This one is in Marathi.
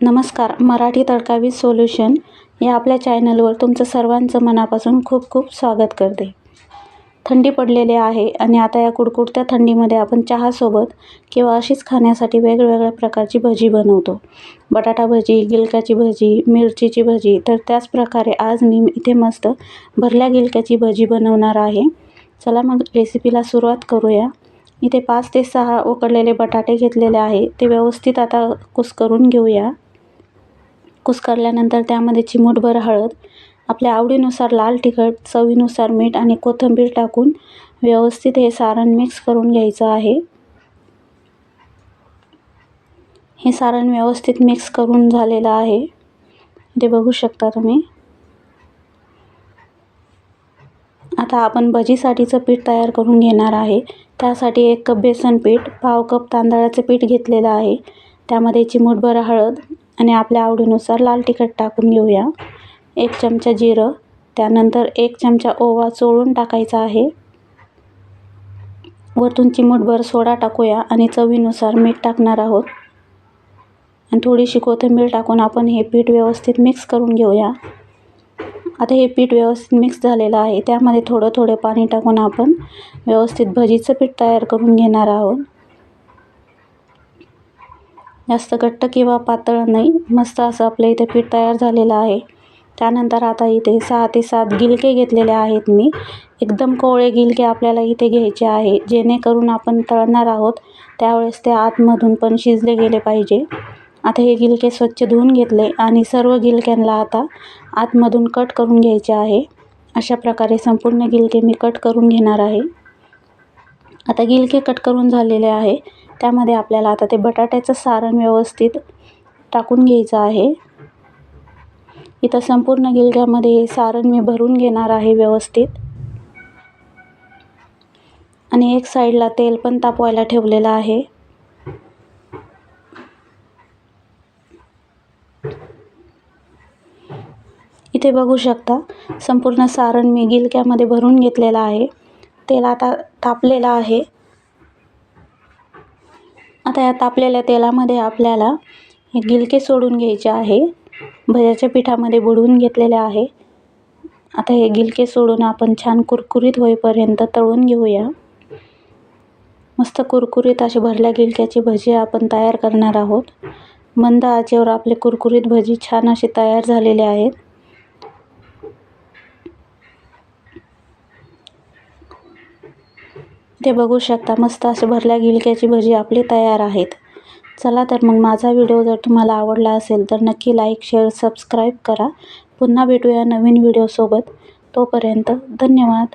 नमस्कार मराठी तडकावी सोल्युशन या आपल्या चॅनलवर तुमचं सर्वांचं मनापासून खूप खूप स्वागत करते. थंडी पडलेली आहे आणि आता या कुडकुडत्या थंडीमध्ये आपण चहासोबत किंवा अशीच खाण्यासाठी वेगवेगळ्या प्रकारची भजी बनवतो. बटाटा भजी गिलक्याची भजी मिरचीची भजी तर त्याच प्रकारे आज मी इथे मस्त भरल्या गिलक्याची भजी बनवणार आहे. चला मग रेसिपीला सुरुवात करूया. इथे पाच ते सहा उकडलेले बटाटे घेतलेले आहे ते व्यवस्थित आता कुस्करून घेऊया. कुस्करल्यानंतर त्यामध्ये चिमूटभर हळद आपल्या आवडीनुसार लाल तिखट चवीनुसार मीठ आणि कोथिंबीर टाकून व्यवस्थित हे सारण मिक्स करून घ्यायचं आहे. हे सारण व्यवस्थित मिक्स करून झालेलं आहे. ते बघू शकता तुम्ही. आता आपण भजीसाठीचं पीठ तयार करून घेणार आहे. त्यासाठी एक कप बेसन पीठ पाव कप तांदळाचं पीठ घेतलेलं आहे. त्यामध्ये चिमूटभर हळद आणि आपल्या आवडीनुसार लाल तिखट टाकून घेऊया. एक चमचा जिरं त्यानंतर एक चमचा ओवा चोळून टाकायचा आहे. वरतून चिमूटभर सोडा टाकूया आणि चवीनुसार मीठ टाकणार आहोत. आणि थोडीशी कोथिंबीर टाकून आपण हे पीठ व्यवस्थित मिक्स करून घेऊया. आता हे पीठ व्यवस्थित मिक्स झालेलं आहे. त्यामध्ये थोडं थोडं पाणी टाकून आपण व्यवस्थित भजीचं पीठ तयार करून घेणार आहोत. जास्त घट्ट किंवा पातळ नाही मस्त असं आपल्या इथे पीठ तयार झालेलं आहे. त्यानंतर आता इथे सहा ते सात गिलके घेतलेले आहेत मी. एकदम कोवळे गिलके आपल्याला इथे घ्यायचे आहे. जेणेकरून आपण तळणार आहोत त्यावेळेस ते आतमधून पण शिजले गेले पाहिजे. आता हे गिलके स्वच्छ धुवून घेतले आणि सर्व गिलक्यांना आता आतमधून कट करून घ्यायचे आहे. अशा प्रकारे संपूर्ण गिलके मी कट करून घेणार आहे. आता गिलके कट करून झालेले आहे. त्यामध्ये आपल्याला आता ते बटाट्याचं सारण व्यवस्थित टाकून घ्यायचं आहे. इथं संपूर्ण गिलक्यामध्ये हे सारण मी भरून घेणार आहे व्यवस्थित. आणि एक साईडला तेल पण तापवायला ठेवलेलं आहे. इथे बघू शकता संपूर्ण सारण मी गिलक्यामध्ये भरून घेतलेलं आहे. तेल आता तापलेलं आहे. आता या तापलेल्या तेलामध्ये आपल्याला हे गिलके सोडून घ्यायचे आहे. भज्याच्या पिठामध्ये बुडवून घेतलेले आहे. आता हे गिलके सोडून आपण छान कुरकुरीत होईपर्यंत तळून घेऊया. मस्त कुरकुरीत अशी भरल्या गिलक्याची भजी आपण तयार करणार आहोत. मंद आचेवर आपले कुरकुरीत भजी छान असे तयार झालेले आहेत. ते बघू शकता. मस्त असे भरल्या गिलक्याची भजी आपली तयार आहेत. चला तर मग माझा व्हिडिओ जर तुम्हाला आवडला असेल तर नक्की लाईक शेअर सबस्क्राईब करा. पुन्हा भेटूया नवीन व्हिडिओसोबत. तोपर्यंत धन्यवाद.